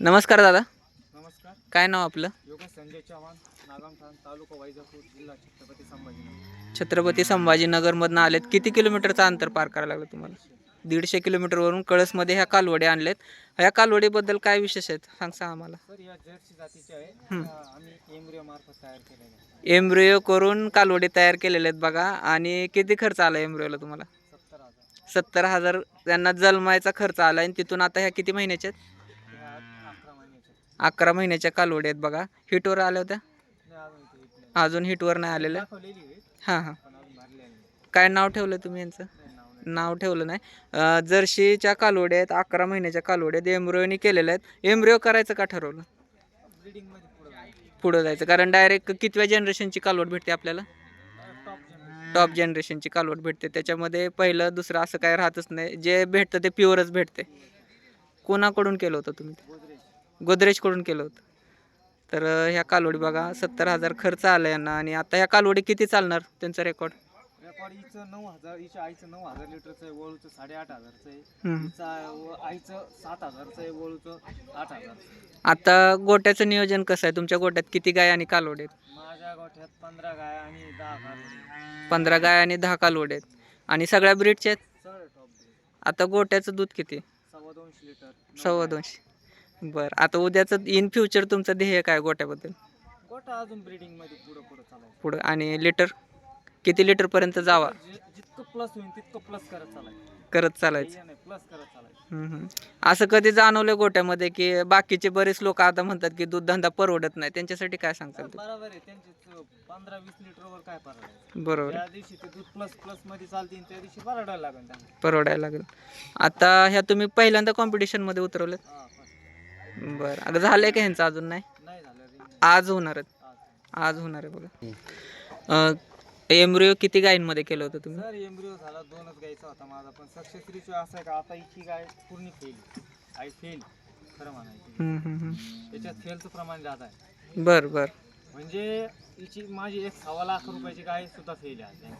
नमस्कार दादा. नमस्कार. काय नाव आपलं? संजय चव्हाण नागामठाण तालुका वैजापूर जिल्हा छत्रपती संभाजीनगर. छत्रपती संभाजीनगरमधनं आलेत. किती किलोमीटरचं अंतर पार करायला लागलं तुम्हाला? दीडशे किलोमीटरवरून कळसमध्ये ह्या कालवडी आणलेत ह्या कालवडीबद्दल काय विशेष आहेत? सांगसा आम्हाला. सर या जर्सी जातीचे आहे. त्या आम्ही एम्ब्रिओ मार्फत तयार केलेले आहे एम्ब्रिओ करून कालवडी तयार केलेले आहेत बघा. आणि किती खर्च आला एम्ब्रिओला तुम्हाला? सत्तर हजार. त्यांना जन्मायचा खर्च आला आणि तिथून आता ह्या किती महिन्याच्या आहेत? अकरा महिन्याच्या कालवडी आहेत बघा. हिटवर आल्या होत्या? अजून हिटवर नाही आलेल्या? हां हां. काय नाव ठेवलं तुम्ही यांचं? नाव ठेवलं नाही. जर्शीच्या कालवड्या आहेत अकरा महिन्याच्या कालवड्या आहेत एम्ब्रिओनी केलेल्या आहेत. एम्ब्रिओ करायचं का ठरवलं? पुढं जायचं. कारण डायरेक्ट कितव्या जनरेशनची कालवड भेटते आपल्याला? टॉप जनरेशनची कालवड भेटते. त्याच्यामध्ये पहिलं दुसरं असं काय राहतच नाही. जे भेटतं ते प्युअरच भेटते. कोणाकडून केलं होतं तुम्ही ते? गोदरेजकडून केलं होतं. तर ह्या कालवडी बघा सत्तर हजार खर्च आला यांना आणि आता ह्या कालवडी किती चालणार त्यांचा रेकॉर्ड रेकॉर्ड हिचं नऊ हजार हिच्या आईचं नऊ हजार लिटरचं आहे वळूचं साडेआठ हजारचं आहे. हम्म. हिचा व- आईचं सात हजारचं आहे वळूचं आठ हजारचं आता गोट्याचं नियोजन कसं आहे? तुमच्या गोट्यात किती गाय आणि कालवड आहेत? माझ्या गोठ्यात पंधरा गाय आणि दहा पंधरा गाय आणि दहा कालवड आहेत. आणि सगळ्या ब्रीडचे आहेत? टॉप आता गोट्याचं दूध किती? सव्वा दोनशे लिटर. सव्वा. दोनशे. बरं. आता उद्याचं इन फ्युचर तुमचं ध्येय काय गोट्याबद्दल? गोठा अजून ब्रीडिंगमध्ये पुढं पुढं चालायचं. पुढं. आणि लिटर किती लिटरपर्यंत जावा? जे- जितकं प्लस होईल तितकं प्लस करत चालायचं. करत चालायचं. प्लस करत चालायचं. हम्म, हम्म. असं कधी जाणवलं गोट्यामध्ये की बाकीचे बरेच लोक आता म्हणतात की दूध धंदा परवडत नाही. त्यांच्यासाठी काय सांगताल तुम्ही? बरोबर आहे. त्यांचे पंधरा वीस लिटरवर काय परवडायचं? बरोबर. ज्या दिवशी ते दूध प्लस प्लसमध्ये चालतील त्या दिवशी परवडायला लागेल त्यांना. परवडायला लागेल. आता ह्या तुम्ही पहिल्यांदा कॉम्पिटिशनमध्ये हा, first. बरं. अगं झालंय का ह्यांचं अजून नाही? नाही झालं रे आज होणार आज. होणार आहे बघा. एम्ब्रिओ किती गायींमध्ये केलं होतं तुम्ही? सर एम्ब्रिओ झाला दोनच गायचा होता माझा पण सक्सेस रेशिओ असा आहे का आता हिची गाय पूर्ण फेल आय फेल खरं म्हणायचं. त्याच्यात फेलचं प्रमाण जात आहे. बरं बरं. म्हणजे हिची माझी एक सव्वा लाख रुपयाची गाय सुद्धा फेल आहे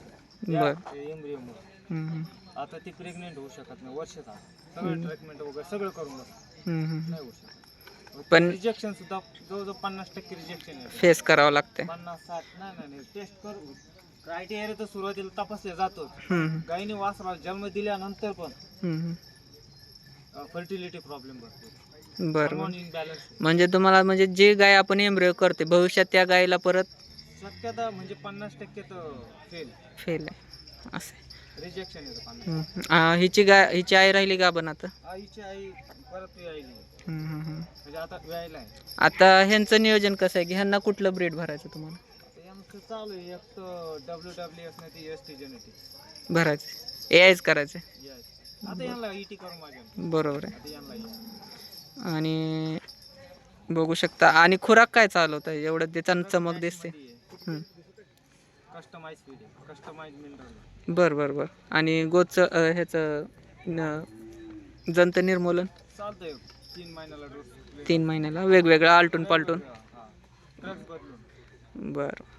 बरं. एम्ब्रिओमुळे. आता ती प्रेग्नेंट होऊ शकत नाही वर्ष झालं सगळं ट्रीटमेंट वगैरे सगळं करून. नाही होऊ शकत. पण रिजेक्शन सुद्धा जवळजवळ पन्नास टक्के रिजेक्शन फेस करावं लागतंय. पन्नास साठ नाही नाही नाही टेस्ट करू. क्रायटेरिया तर सुरुवातीला तपासले जातो. हम्म, गायीने वासराला जन्म दिल्यानंतर पण हम्म. फर्टिलिटी प्रॉब्लेम भरपूर. बरं बरं. हार्मोन इनबॅलन्स म्हणजे तुम्हाला म्हणजे जे गाय आपण एम्ब्रिओ करते भविष्यात त्या गायीला परत शक्यता म्हणजे पन्नास टक्के तर फेल फेल आहे. असं आहे. रिजेक्शन येतं पन्नास हम्म, हम्म. आ, हिची गाय हिची आई राहिली का पण आता? आईची आई परत यायली हम्म, हम्म, हम्म. म्हणजे आता आहे. ह्यांचं नियोजन कसं आहे? की ह्यांना कुठलं ब्रीड भरायचं तुम्हाला? आता चालू आहे. एक तर डब्ल्यू डब्ल्यू एस नाही ती एस टी जेनेटिक्स भरायचं. ए आयच करायचं. येस आता यांना ईटी करून माझ्या बरोबर आहे. आता यांना या. आणि बघू शकता. आणि खुराक काय चालवत आहे एवढं त्याचा चमक दिसते. हम्म. कस्टमाइज फीड आहे. कस्टमाइज मिनरल बरं बरं बरं. आणि गोचं ह्याचं न- जंत निर्मूलन? चालतंय. तीन महिन्याला डोस तीन महिन्याला? वेगवेगळं आलटून पालटून बदलून बरं.